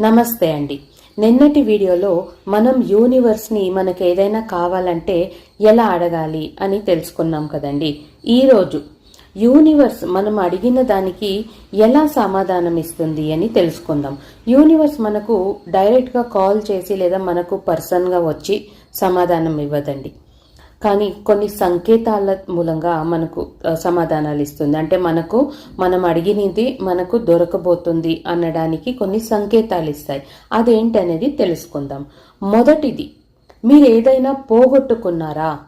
నమస్తే అండి. నిన్నటి వీడియోలో మనం యూనివర్స్ని మనకు ఏదైనా కావాలంటే ఎలా అడగాలి అని తెలుసుకున్నాం కదండి. ఈరోజు యూనివర్స్ మనం అడిగిన దానికి ఎలా సమాధానం ఇస్తుంది అని తెలుసుకుందాం. యూనివర్స్ మనకు డైరెక్ట్గా కాల్ చేసి లేదా మనకు పర్సన్గా వచ్చి సమాధానం ఇవ్వదండి. కానీ కొన్ని సంకేతాల మూలంగా మనకు సమాధానాలు ఇస్తుంది. అంటే మనకు మనం అడిగినది మనకు దొరకబోతుంది అనడానికి కొన్ని సంకేతాలు ఇస్తాయి. అదేంటనేది తెలుసుకుందాం. మొదటిది మీరు ఏదైనా పోగొట్టుకున్నారా?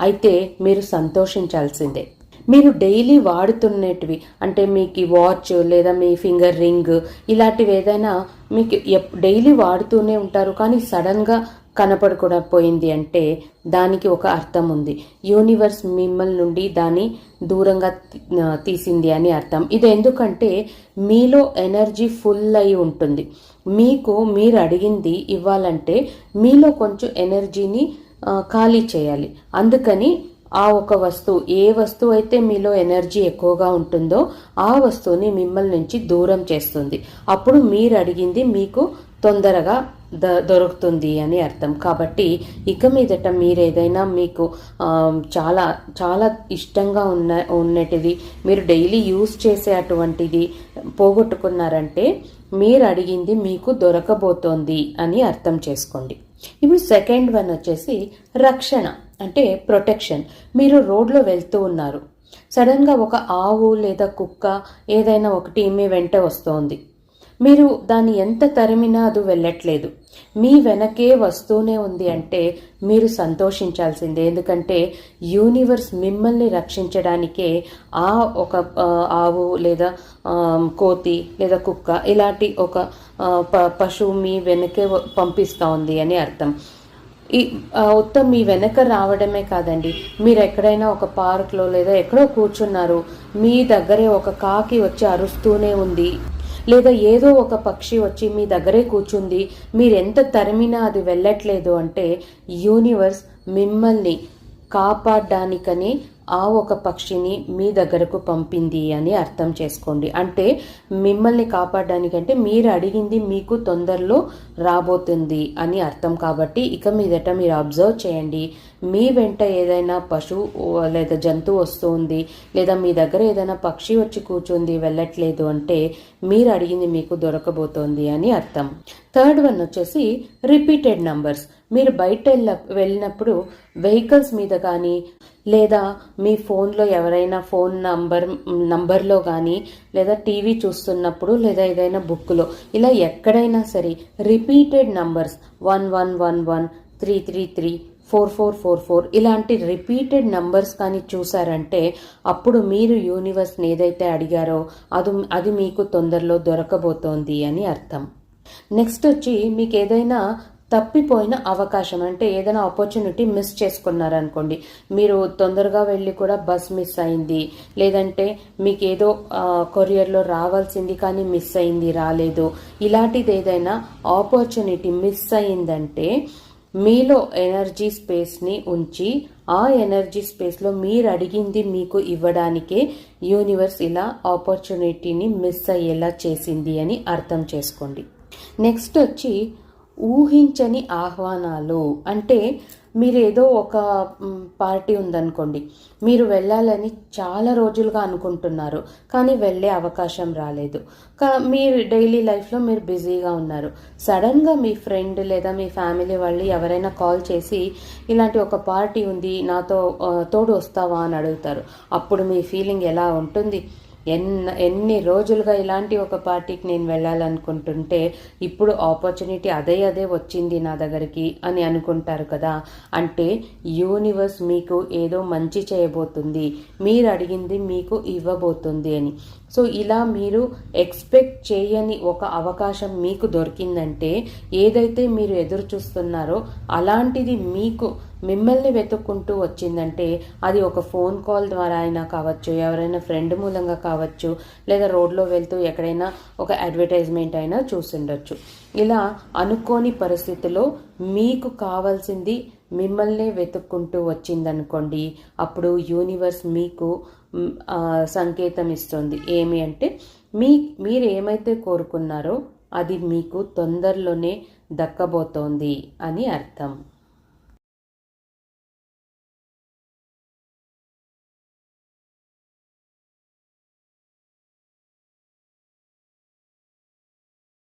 అయితే మీరు సంతోషించాల్సిందే. మీరు డైలీ వాడుతున్నటివి అంటే మీకు వాచ్ లేదా మీ ఫింగర్ రింగ్ ఇలాంటివి ఏదైనా మీకు ఎప్- డైలీ వాడుతూనే ఉంటారు. కానీ సడన్గా కనపడకుండా పోయింది అంటే దానికి ఒక అర్థం ఉంది. యూనివర్స్ మిమ్మల్ని నుండి దాన్ని దూరంగా తీసింది అని అర్థం. ఇది ఎందుకంటే మీలో ఎనర్జీ ఫుల్ అయి ఉంటుంది. మీకు మీరు అడిగింది ఇవ్వాలంటే మీలో కొంచెం ఎనర్జీని ఖాళీ చేయాలి. అందుకని ఆ ఒక వస్తువు ఏ వస్తువు అయితే మీలో ఎనర్జీ ఎక్కువగా ఉంటుందో ఆ వస్తువుని మిమ్మల్ని నుంచి దూరం చేస్తుంది. అప్పుడు మీరు అడిగింది మీకు తొందరగా ద దొరుకుతుంది అని అర్థం. కాబట్టి ఇక మీదట మీరు ఏదైనా మీకు చాలా చాలా ఇష్టంగా ఉన్న ఉన్నటిది మీరు డైలీ యూస్ చేసే అటువంటిది పోగొట్టుకున్నారంటే మీరు అడిగింది మీకు దొరకబోతోంది అని అర్థం చేసుకోండి. ఇప్పుడు సెకండ్ వన్ వచ్చేసి రక్షణ అంటే ప్రొటెక్షన్. మీరు రోడ్లో వెళ్తూ ఉన్నారు. సడన్గా ఒక ఆవు లేదా కుక్క ఏదైనా ఒకటి మీ వెంట వస్తోంది. మీరు దాన్ని ఎంత తరిమినా అది వెళ్ళట్లేదు. మీ వెనకే వస్తూనే ఉంది అంటే మీరు సంతోషించాల్సిందే. ఎందుకంటే యూనివర్స్ మిమ్మల్ని రక్షించడానికే ఆ ఒక ఆవు లేదా కోతి లేదా కుక్క ఇలాంటి ఒక ప- పశువు మీ వెనకే పంపిస్తూ ఉంది అని అర్థం. ఈ మొత్తం మీ వెనక రావడమే కాదండి. మీరు ఎక్కడైనా ఒక పార్క్లో లేదా ఎక్కడో కూర్చున్నారు. మీ దగ్గరే ఒక కాకి వచ్చి అరుస్తూనే ఉంది. లేదా ఏదో ఒక పక్షి వచ్చి మీ దగ్గరే కూర్చుంది మీరెంత తరిమినా అది వెళ్ళట్లేదు అంటే యూనివర్స్ మిమ్మల్ని కాపాడడానికని ఆ ఒక పక్షిని మీ దగ్గరకు పంపింది అని అర్థం చేసుకోండి. అంటే మిమ్మల్ని కాపాడడానికంటే మీరు అడిగింది మీకు తొందరలో రాబోతుంది అని అర్థం కాబట్టి ఇక మీదట మీరు అబ్జర్వ్ చేయండి. మీ వెంట ఏదైనా పశువు లేదా జంతువు వస్తుంది లేదా మీ దగ్గర ఏదైనా పక్షి వచ్చి కూర్చుంది వెళ్ళట్లేదు అంటే మీరు అడిగింది మీకు దొరకబోతోంది అని అర్థం. థర్డ్ వన్ వచ్చేసి రిపీటెడ్ నంబర్స్. మీరు బయట వెళ్ళినప్పుడు వెహికల్స్ మీద కానీ లేదా మీ ఫోన్లో ఎవరైనా ఫోన్ నంబర్ నంబర్లో కానీ లేదా టీవీ చూస్తున్నప్పుడు లేదా ఏదైనా బుక్లో ఇలా ఎక్కడైనా సరే repeated numbers one one one one three three three four four four four ఇలాంటి రిపీటెడ్ నంబర్స్ కానీ చూసారంటే అప్పుడు మీరు యూనివర్స్ని ఏదైతే అడిగారో అది అది మీకు తొందరలో దొరకబోతోంది అని అర్థం. నెక్స్ట్ వచ్చి మీకు ఏదైనా తప్పిపోయిన అవకాశం అంటే ఏదైనా ఆపర్చునిటీ మిస్ చేసుకున్నారనుకోండి మీరు తొందరగా వెళ్ళి కూడా బస్ మిస్ అయింది లేదంటే మీకు ఏదో కొరియర్లో రావాల్సింది కానీ మిస్ అయింది రాలేదు ఇలాంటిది ఏదైనా ఆపర్చునిటీ మిస్ అయిందంటే మీలో ఎనర్జీ స్పేస్ని ఉంచి ఆ ఎనర్జీ స్పేస్లో మీరు అడిగింది మీకు ఇవ్వడానికే యూనివర్స్ ఇలా ఆపర్చునిటీని మిస్ అయ్యేలా చేసింది అని అర్థం చేసుకోండి. నెక్స్ట్ వచ్చి ఊహించని ఆహ్వానాలు. అంటే మీరు ఏదో ఒక పార్టీ ఉందనుకోండి. మీరు వెళ్ళాలని చాలా రోజులుగా అనుకుంటున్నారు. కానీ వెళ్ళే అవకాశం రాలేదు. కా మీ డైలీ లైఫ్లో మీరు బిజీగా ఉన్నారు. సడన్గా మీ ఫ్రెండ్ లేదా మీ ఫ్యామిలీ వాళ్ళు ఎవరైనా కాల్ చేసి ఇలాంటి ఒక పార్టీ ఉంది నాతో తోడు వస్తావా? అని అడుగుతారు. అప్పుడు మీ ఫీలింగ్ ఎలా ఉంటుంది? ఎన్న ఎన్ని రోజులుగా ఇలాంటి ఒక పార్టీకి నేను వెళ్ళాలనుకుంటుంటే ఇప్పుడు ఆపర్చునిటీ అదే అదే వచ్చింది నా దగ్గరికి అని అనుకుంటారు కదా. అంటే యూనివర్స్ మీకు ఏదో మంచి చేయబోతుంది మీరు అడిగింది మీకు ఇవ్వబోతుంది అని. సో ఇలా మీరు ఎక్స్పెక్ట్ చేయని ఒక అవకాశం మీకు దొరికిందంటే ఏదైతే మీరు ఎదురు చూస్తున్నారో అలాంటిది మీకు మిమ్మల్ని వెతుక్కుంటూ వచ్చిందంటే అది ఒక ఫోన్ కాల్ ద్వారా అయినా కావచ్చు ఎవరైనా ఫ్రెండ్ మూలంగా కావచ్చు లేదా రోడ్లో వెళ్తూ ఎక్కడైనా ఒక అడ్వర్టైజ్మెంట్ అయినా చూసుండొచ్చు. ఇలా అనుకోని పరిస్థితిలో మీకు కావాల్సింది మిమ్మల్నే వెతుక్కుంటూ వచ్చిందనుకోండి అప్పుడు యూనివర్స్ మీకు సంకేతం ఇస్తుంది. ఏమి అంటే మీ మీరు ఏమైతే కోరుకున్నారో అది మీకు తొందరలోనే దక్కబోతోంది అని అర్థం.